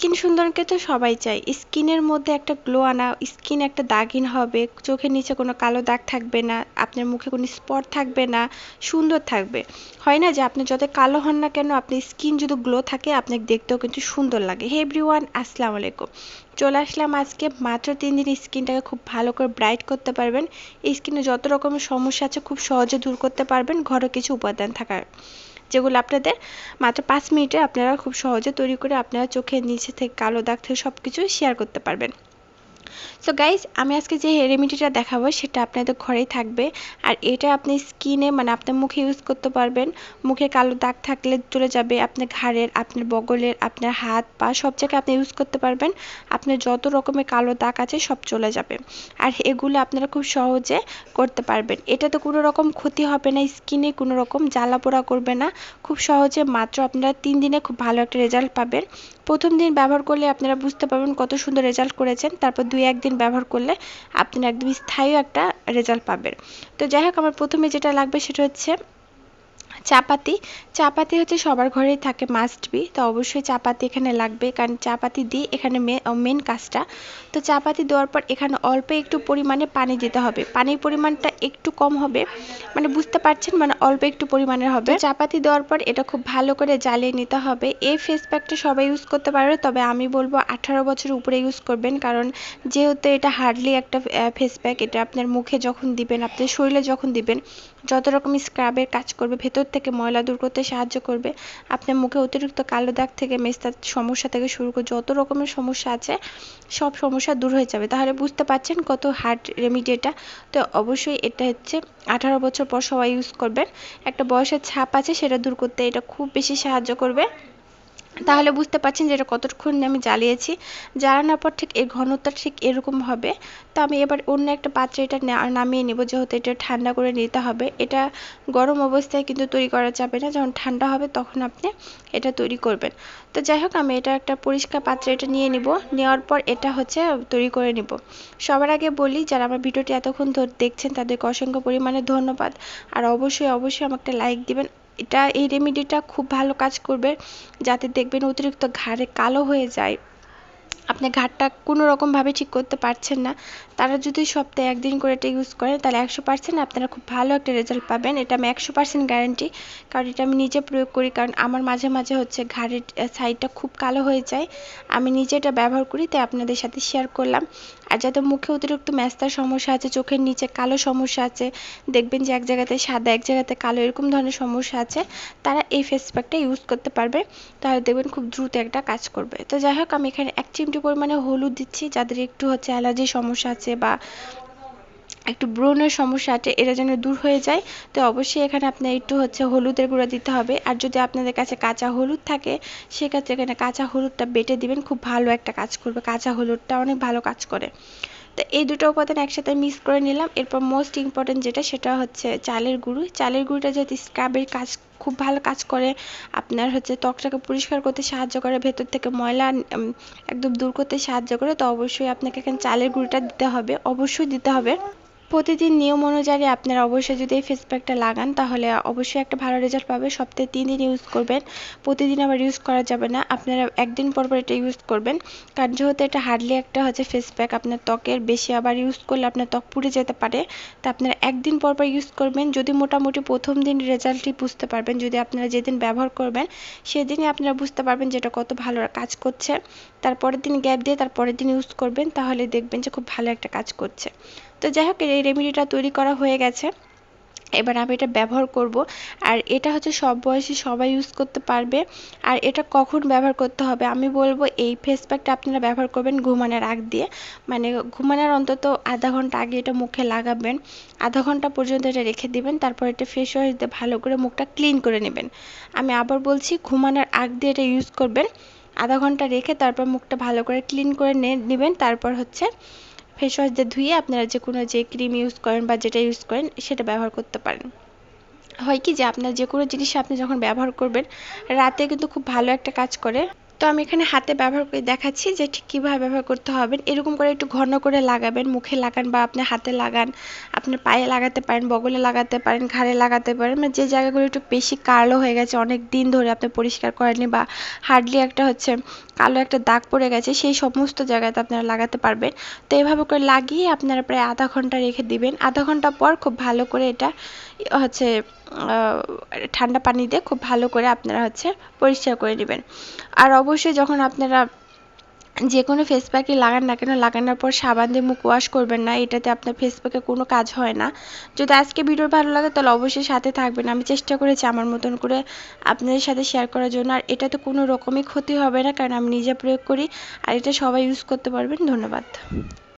Skin সুন্দরকে তো সবাই চায়। স্কিনের মধ্যে একটা গ্লো আনা, স্কিন একটা দাগিন হবে, চোখের নিচে কোনো কালো দাগ থাকবে না, আপনার মুখে কোনো স্পট থাকবে না, সুন্দর থাকবে। হয় না যে আপনি যত কালো হন না কেন, আপনি স্কিন যদি গ্লো থাকে, আপনাকে দেখতেও কিন্তু সুন্দর লাগে। হে এভরিওয়ান আসসালামু আলাইকুম। চলে আসলাম আজকে মাত্র তিন দিন স্কিনটাকে খুব ভালো করে ব্রাইট করতে পারবেন। এই স্কিনে যত রকমের সমস্যা আছে, খুব সহজে দূর করতে পারবেন, ঘরে কিছু উপাদান থাকার। যেগুলো আপনাদের মাত্র পাঁচ মিনিটে আপনারা খুব সহজে তৈরি করে আপনারা চোখের নিচে থেকে কালো দাগ থেকে সব কিছু শেয়ার করতে পারবেন। সো গাইজ আমি আজকে যে রেমিডিটা দেখাবো, সেটা আপনাদের ঘরেই থাকবে। আর এটা আপনি স্কিনে মানে আপনার মুখে ইউজ করতে পারবেন। মুখে কালো দাগ থাকলে চলে যাবে আপনার ঘাড়ের, আপনার বগলের, আপনার হাত, পা, সব জায়গায় আপনি ইউজ করতে পারবেন। আপনার যত রকমের কালো দাগ আছে, সব চলে যাবে। আর এগুলো আপনারা খুব সহজে করতে পারবেন। এটাতে কোনো রকম ক্ষতি হবে না স্কিনে কোনো রকম জ্বালা পোড়া করবে না। খুব সহজে মাত্র আপনারা তিন দিনে খুব ভালো একটা রেজাল্ট পাবেন। প্রথম দিন ব্যবহার করলে আপনারা বুঝতে পারবেন কত সুন্দর রেজাল্ট করেছেন। তারপর দুই একদিন ব্যবহার করলে আপনি একদম স্থায়ী একটা রেজাল্ট পাবেন। তো যাই হোক, আমার প্রথমে যেটা লাগবে সেটা হচ্ছে চাপাতি। চাপাতি হচ্ছে সবার ঘরেই থাকে মাস্ট বি তো অবশ্যই চাপাতি এখানে লাগবে, কারণ চাপাতি দিয়ে এখানে মেন কাজটা। তো চাপাতি দেওয়ার পর এখানে অল্প একটু পরিমাণে পানি দিতে হবে। পানির পরিমাণটা একটু কম হবে মানে বুঝতে পারছেন? মানে অল্প একটু পরিমাণের হবে। চাপাতি দেওয়ার পর এটা খুব ভালো করে জ্বালিয়ে নিতে হবে। এই ফেস প্যাকটা সবাই ইউজ করতে পারবে, তবে আমি বলব আঠারো বছর উপরে ইউজ করবেন, কারণ যেহেতু এটা হার্ডলি একটা ফেস প্যাক এটা আপনার মুখে যখন দিবেন, আপনার শরীরে যখন দিবেন, যত রকম স্ক্রাবের কাজ করবে, ভেতর থেকে ময়লা দূর করতে সাহায্য করবে। আপনার মুখে অতিরিক্ত কালো দাগ থেকে মেস্তার সমস্যা থেকে শুরু করে যত রকমের সমস্যা আছে, সব সমস্যা দূর হয়ে যাবে। তাহলে বুঝতে পারছেন কত হার্ড রেমিডি এটা? তো অবশ্যই এটা হচ্ছে আঠারো বছর পর সবাই ইউজ করবেন। একটা বয়সের ছাপ আছে, সেটা দূর করতে এটা খুব বেশি সাহায্য করবে। তাহলে বুঝতে পারছেন যে এটা কতক্ষণ আমি জ্বালিয়েছি। জ্বালানোর পর ঠিক এর ঘনত্বটা ঠিক এরকম হবে। তো আমি এবার অন্য একটা পাত্রে এটা নামিয়ে নেব, যেহেতু এটা ঠান্ডা করে নিতে হবে। এটা গরম অবস্থায় কিন্তু তৈরি করা যাবে না। যখন ঠান্ডা হবে তখন আপনি এটা তৈরি করবেন। তো যাই হোক, আমি এটা একটা পরিষ্কার পাত্রে এটা নিয়ে নিব। নেওয়ার পর এটা হচ্ছে তৈরি করে নিব। সবার আগে বলি, যারা আমার ভিডিওটি এতক্ষণ ধরে দেখছেন তাদেরকে অসংখ্য পরিমাণে ধন্যবাদ। আর অবশ্যই অবশ্যই আমাকে লাইক দিবেন। এটা এই রেমেডিটা খুব ভালো কাজ করবে যাতে দেখবেন অতিরিক্ত ঘাড়ে কালো হয়ে যায়। আপনি ঘাটটা কোনো রকমভাবে ঠিক করতে পারছেন না। তারা যদি সপ্তাহে একদিন করে এটা ইউজ করেন, তাহলে একশো পার্সেন্ট আপনারা খুব ভালো একটা রেজাল্ট পাবেন। এটা আমি একশো পার্সেন্ট গ্যারান্টি কারণ এটা আমি নিজে প্রয়োগ করি, কারণ আমার মাঝে মাঝে হচ্ছে ঘাড়ের সাইডটা খুব কালো হয়ে যায়। আমি নিজে এটা ব্যবহার করি, তাই আপনাদের সাথে শেয়ার করলাম। আর যাদের মুখে অতিরিক্ত ম্যাস্তার সমস্যা আছে, চোখের নিচে কালো সমস্যা আছে, দেখবেন যে এক জায়গাতে সাদা, এক জায়গাতে কালো, এরকম ধরনের সমস্যা আছে, তারা এই ফেস প্যাকটা ইউজ করতে পারবে। তাহলে দেখবেন খুব দ্রুত একটা কাজ করবে। তো যাই হোক, আমি এখানে এক পরিমাণে হলুদ দিচ্ছি, যাদের একটু হচ্ছে অ্যালার্জির সমস্যা আছে বা একটু ব্রণের সমস্যা আছে এটা যেন দূর হয়ে যায়। তো অবশ্যই এখানে আপনার একটু হচ্ছে হলুদের গুঁড়া দিতে হবে। আর যদি আপনাদের কাছে কাঁচা হলুদ থাকে, সেক্ষেত্রে এখানে কাঁচা হলুদটা বেটে দিবেন, খুব ভালো একটা কাজ করবে। কাঁচা হলুদটা অনেক ভালো কাজ করে। তো এই দুটো উপাদান একসাথে মিক্স করে নিলাম। এরপর মোস্ট ইম্পর্টেন্ট যেটা, সেটা হচ্ছে চালের গুঁড়ো। চালের গুঁড়োটা যেহেতু স্ক্রাবের কাজ খুব ভালো কাজ করে। আপনার হচ্ছে ত্বকটাকে পরিষ্কার করতে সাহায্য করে, ভেতর থেকে ময়লা একদম দূর করতে সাহায্য করে। তো অবশ্যই আপনাকে এখানে চালের গুঁড়োটা দিতে হবে, অবশ্যই দিতে হবে। প্রতিদিন নিয়ম অনুযায়ী আপনারা অবশ্যই যদি এই ফেস প্যাকটা লাগান, তাহলে অবশ্যই একটা ভালো রেজাল্ট পাবে। সপ্তাহে তিন দিন ইউজ করবেন। প্রতিদিন আবার ইউজ করা যাবে না। আপনারা একদিন পর পর এটা ইউজ করবেন। কারণ যেহেতু এটা হার্ডলি একটা হচ্ছে ফেস প্যাক আপনার ত্বকের বেশি আবার ইউজ করলে আপনার ত্বক পুড়ে যেতে পারে। তো আপনারা একদিন পর পর ইউজ করবেন। যদি মোটামুটি প্রথম দিন রেজাল্টই বুঝতে পারবেন, যদি আপনারা যেদিন ব্যবহার করবেন, সেদিনই আপনারা বুঝতে পারবেন যে এটা কত ভালো কাজ করছে। তারপরের দিন গ্যাপ দিয়ে তারপরের দিন ইউজ করবেন, তাহলে দেখবেন যে খুব ভালো একটা কাজ করছে। তো যাই হোক, এই রেমেডিটা তৈরি করা হয়ে গেছে। এবার আমি এটা ব্যবহার করব। আর এটা হচ্ছে সব বয়সী সবাই ইউজ করতে পারবে। আর এটা কখন ব্যবহার করতে হবে? আমি বলব, এই ফেস প্যাকটা আপনারা ব্যবহার করবেন ঘুমানোর আগ দিয়ে। মানে ঘুমানোর অন্তত আধা ঘণ্টা আগে এটা মুখে লাগাবেন। আধা ঘণ্টা পর্যন্ত এটা রেখে দিবেন। তারপর এটা ফেস ওয়াশ দিয়ে ভালো করে মুখটা ক্লিন করে নেবেন। আমি আবার বলছি, ঘুমানোর আগ দিয়ে এটা ইউজ করবেন। আধা ঘণ্টা রেখে তারপর মুখটা ভালো করে ক্লিন করে নেবেন। তারপর হচ্ছে ফেস ওয়াশ দিয়ে ধুয়ে আপনারা যে কোনো যে ক্রিম ইউজ করেন বা যেটা ইউজ করেন, সেটা ব্যবহার করতে পারেন। হয় কি যে আপনার যে কোনো জিনিস আপনি যখন ব্যবহার করবেন রাতে কিন্তু খুব ভালো একটা কাজ করে। তো আমি এখানে হাতে ব্যবহার করে দেখাচ্ছি যে ঠিক কীভাবে ব্যবহার করতে হবে। এরকম করে একটু ঘন করে লাগাবেন, মুখে লাগান বা আপনি হাতে লাগান, আপনার পায়ে লাগাতে পারেন, বগলে লাগাতে পারেন, ঘাড়ে লাগাতে পারেন। মানে যে জায়গাগুলো একটু বেশি কালো হয়ে গেছে, অনেক দিন ধরে আপনি পরিষ্কার করেননি বা হার্ডলি একটা হচ্ছে কালো একটা দাগ পড়ে গেছে, সেই সমস্ত জায়গাতে আপনারা লাগাতে পারবেন। তো এভাবে করে লাগিয়ে আপনারা প্রায় আধা ঘণ্টা রেখে দিবেন। আধা ঘণ্টা পর খুব ভালো করে এটা হচ্ছে ঠান্ডা পানি দিয়ে খুব ভালো করে আপনারা হচ্ছে পরিষ্কার করে নেবেন। আর অবশ্যই যখন আপনারা যে কোনো ফেস প্যাকই লাগান না কেন, লাগানোর পর সাবান দিয়ে মুখ ওয়াশ করবেন না, এটাতে আপনার ফেস প্যাকে কোনো কাজ হয় না। যদি আজকে ভিডিও ভালো লাগে তাহলে অবশ্যই সাথে থাকবেন। আমি চেষ্টা করেছি আমার মতন করে আপনাদের সাথে শেয়ার করার জন্য। আর এটাতে কোনো রকমই ক্ষতি হবে না, কারণ আমি নিজে প্রয়োগ করি। আর এটা সবাই ইউজ করতে পারবেন। ধন্যবাদ।